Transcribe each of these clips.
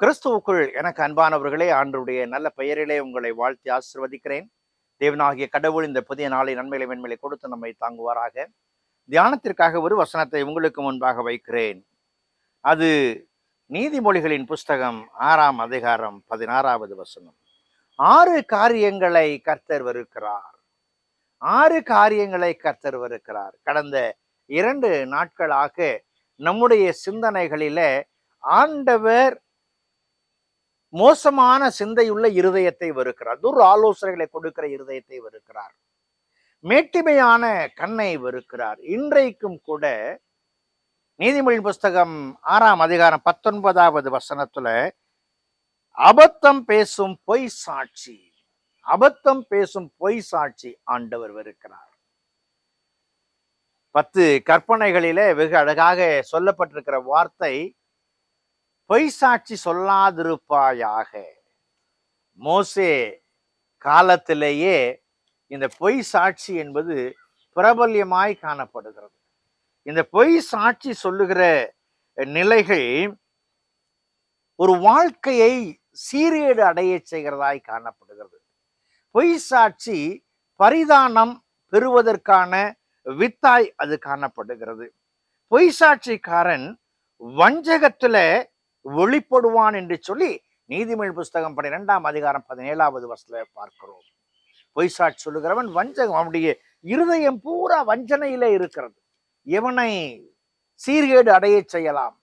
கிறிஸ்துவுக்குள் எனக்கு அன்பானவர்களே ஆண்டருடைய நல்ல பெயரிலே உங்களை வாழ்த்தி ஆசிர்வதிக்கிறேன். தேவனாகிய கடவுள் இந்த புதிய நாளை நன்மைகளை மென்மையை கொடுத்து நம்மை தாங்குவாராக. தியானத்திற்காக ஒரு வசனத்தை உங்களுக்கு முன்பாக வைக்கிறேன். அது நீதிமொழிகளின் புஸ்தகம் ஆறாம் அதிகாரம் பதினாறாவது வசனம். ஆறு காரியங்களை கர்த்தர் வருகிறார் ஆறு காரியங்களை கர்த்தர் வருகிறார் கடந்த இரண்டு நாட்களாக நம்முடைய சிந்தனைகளில ஆண்டவர் மோசமான சிந்தையுள்ள இருதயத்தை வெறுக்கிறார். துர் ஆலோசனைகளை கொடுக்கிற இருதயத்தை வெறுக்கிறார். மேட்டிமையான கண்ணை வெறுக்கிறார். இன்றைக்கும் கூட நீதிமொழி புஸ்தகம் ஆறாம் அதிகாரம் பத்தொன்பதாவது வசனத்துல அபத்தம் பேசும் பொய் சாட்சி அபத்தம் பேசும் பொய் சாட்சி ஆண்டவர் வெறுக்கிறார். பத்து கற்பனைகளிலே வெகு அழகாக சொல்லப்பட்டிருக்கிற வார்த்தை பொய் சாட்சி சொல்லாதிருப்பாயாக. மோசே காலத்திலேயே இந்த பொய் சாட்சி என்பது பிரபல்யமாய் காணப்படுகிறது. இந்த பொய் சாட்சி சொல்லுகிற நிலைகள் ஒரு வாழ்க்கையை சீரேடு அடைய செய்கிறதாய் காணப்படுகிறது. பொய் சாட்சி பரிதானம் பெறுவதற்கான வித்தாய் அது காணப்படுகிறது. பொய் சாட்சிக்காரன் வஞ்சகத்துல வெளிப்படுவான் என்று சொல்லி நீதிமொழி புஸ்தகம் பன்னிரெண்டாம் அதிகாரம் பதினேழாவது வருஷத்துல பார்க்கிறோம். பொய் சாட்சி சொல்லுகிறவன் வஞ்சகம் அவனுடைய இருதயம் பூரா வஞ்சனையில இருக்கிறது. எவனை சீர்கேடு அடைய செய்யலாம்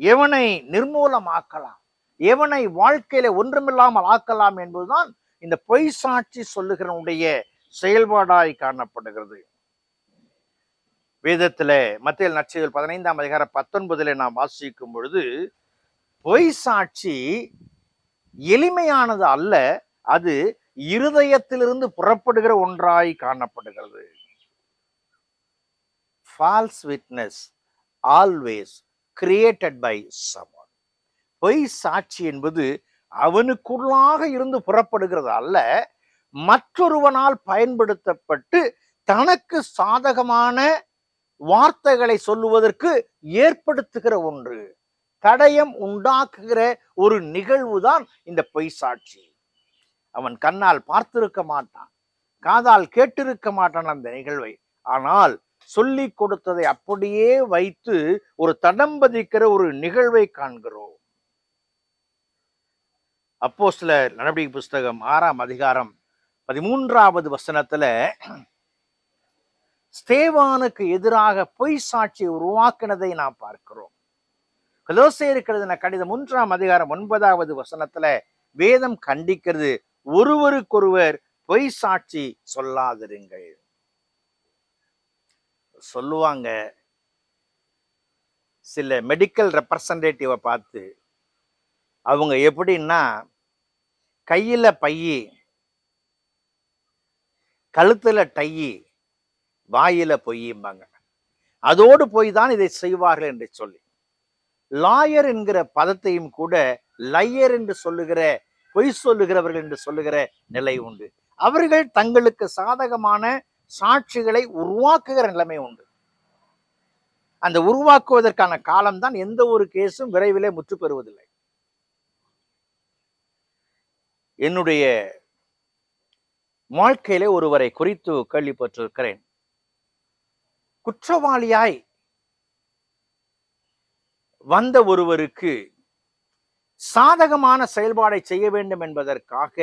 எவனை நிர்மூலமாக்கலாம் எவனை வாழ்க்கையில ஒன்றுமில்லாமல் ஆக்கலாம் என்பதுதான் இந்த பொய் சாட்சி சொல்லுகிறவனுடைய செயல்பாடாய் காணப்படுகிறது. வேதத்துல மத்திய நச்சுகள் பதினைந்தாம் அதிகாரம் பத்தொன்பதுல நாம் வாசிக்கும் பொழுது பொய் சாட்சி எளிமையானது அல்ல அது இருதயத்திலிருந்து புறப்படுகிற ஒன்றாய் காணப்படுகிறது. False witness always created by சமன் பொய் சாட்சி என்பது அவனுக்குள்ளாக இருந்து புறப்படுகிறது அல்ல மற்றொருவனால் பயன்படுத்தப்பட்டு தனக்கு சாதகமான வார்த்தைகளை சொல்லுவதற்கு ஏற்படுத்துகிற ஒன்று. தடயம் உண்டாக்குகிற ஒரு நிகழ்வுதான் இந்த பொய் சாட்சி அவன் கண்ணால் பார்த்திருக்க மாட்டான் காதால் கேட்டிருக்க மாட்டான் அந்த நிகழ்வை. ஆனால் சொல்லி கொடுத்ததை அப்படியே வைத்து ஒரு தடம்பதிக்கிற ஒரு நிகழ்வை காண்கிறோம். அப்போ சில நடவடிக்கை புஸ்தகம் ஆறாம் அதிகாரம் பதிமூன்றாவது வசனத்துல ஸ்தேவானுக்கு எதிராக பொய் சாட்சியை உருவாக்கினதை நாம் பார்க்கிறோம். கலோசேருக்கிறது கடிதம் மூன்றாம் அதிகாரம் ஒன்பதாவது வசனத்துல வேதம் கண்டிக்கிறது. ஒருவருக்கொருவர் பொய் சாட்சி சொல்லாதிருங்கள். சொல்லுவாங்க. சில மெடிக்கல் ரெப்ரசன்டேட்டிவை பார்த்து அவங்க எப்படின்னா கையில பையி கழுத்துல டையி வாயில பொய்யும்பாங்க. அதோடு போய் தான் இதை செய்வார்கள் என்று சொல்லி. லாயர் என்கிற பதத்தையும் கூட லையர் என்று சொல்லுகிற பொய் சொல்லுகிறவர்கள் என்று சொல்லுகிற நிலை உண்டு. அவர்கள் தங்களுக்கு சாதகமான சாட்சிகளை உருவாக்குகிற நிலைமை உண்டு. அந்த உருவாக்குவதற்கான காலம்தான் எந்த ஒரு கேஸும் விரைவிலே முற்று பெறுவதில்லை. என்னுடைய வாழ்க்கையிலே ஒருவரை குறித்து கேள்விப்பட்டிருக்கிறேன் குற்றவாளியாய் வந்த ஒருவருக்கு சாதகமான செயல்பாடை செய்ய வேண்டும் என்பதற்காக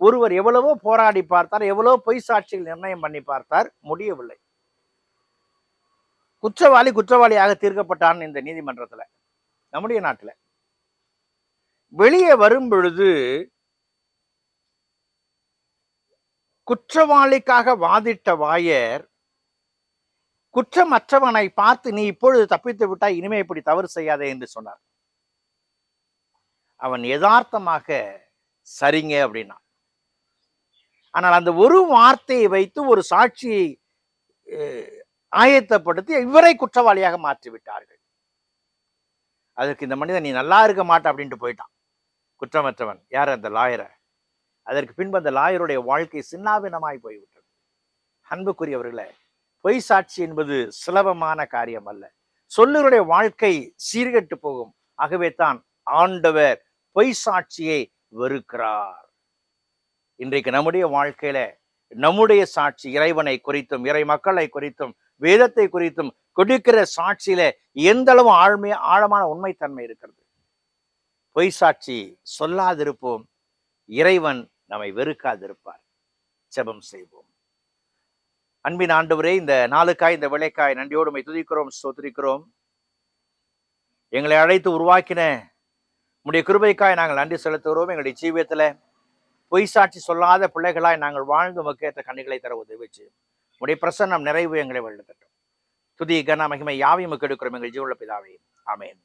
ஒருவர் எவ்வளவோ போராடி பார்த்தார் எவ்வளவோ பொய் சாட்சிகள் நிர்ணயம் பண்ணி பார்த்தார் முடியவில்லை. குற்றவாளி குற்றவாளியாக தீர்க்கப்பட்டான் இந்த நீதிமன்றத்துல நம்முடைய நாட்டில். வெளியே வரும் பொழுது குற்றவாளிக்காக வாதிட்ட வாயர் குற்றமற்றவனை பார்த்து நீ இப்பொழுது தப்பித்து விட்டாய் இனிமே இப்படி தவறு செய்யாதே என்று சொன்னார். அவன் யதார்த்தமாக சரிங்க அப்படின்னா. ஆனால் அந்த ஒரு வார்த்தையை வைத்து ஒரு சாட்சியை ஆயத்தப்படுத்தி இவரை குற்றவாளியாக மாற்றி விட்டார்கள் அதற்கு இந்த மனிதன் நீ நல்லா இருக்க மாட்ட அப்படின்ட்டு போயிட்டான். குற்றமற்றவன். யார்? அந்த லாயரை. அதற்கு பின்பு அந்த லாயருடைய வாழ்க்கை சின்னாபினமாய் போய்விட்டது. அன்புக்குரியவர்களே பொய் சாட்சி என்பது சுலபமான காரியம் அல்ல சொல்லுடைய வாழ்க்கை சீர்கட்டு போகும். ஆகவே தான் ஆண்டவர் பொய் சாட்சியை வெறுக்கிறார். இன்றைக்கு நம்முடைய வாழ்க்கையில நம்முடைய சாட்சி இறைவனை குறித்தும் இறை மக்களை குறித்தும் வேதத்தை குறித்தும் கொடுக்கிற சாட்சியில எந்த அளவு ஆழ்மைய ஆழமான உண்மைத்தன்மை இருக்கிறது? பொய் சாட்சி சொல்லாதிருப்போம். இறைவன் நம்மை வெறுக்காதிருப்பார். ஜெபம் செய்வோம். அன்பின் ஆண்டவரே இந்த நாளுக்காய் இந்த விளைக்காய் நன்றியோடு உம்மை துதிக்கிறோம் ஸ்தோத்திரிக்கிறோம். எங்களை அழைத்து உருவாக்கின உடைய கிருபைக்காய் நாங்கள் நன்றி செலுத்துகிறோம். எங்களுடைய ஜீவியத்தில் பொய் சாட்சி சொல்லாத பிள்ளைகளாய் நாங்கள் வாழ்ந்து உமக்கேற்ற கண்ணிகளை தர உதவிச்சு உடைய பிரசன்னம் நிறைவு எங்களை வழிநடத்தட்டும் துதி கன மகிமை யாவையும் எடுக்கிறோம். எங்கள் ஜீவுள்ள பிதாவையும் ஆமேன்.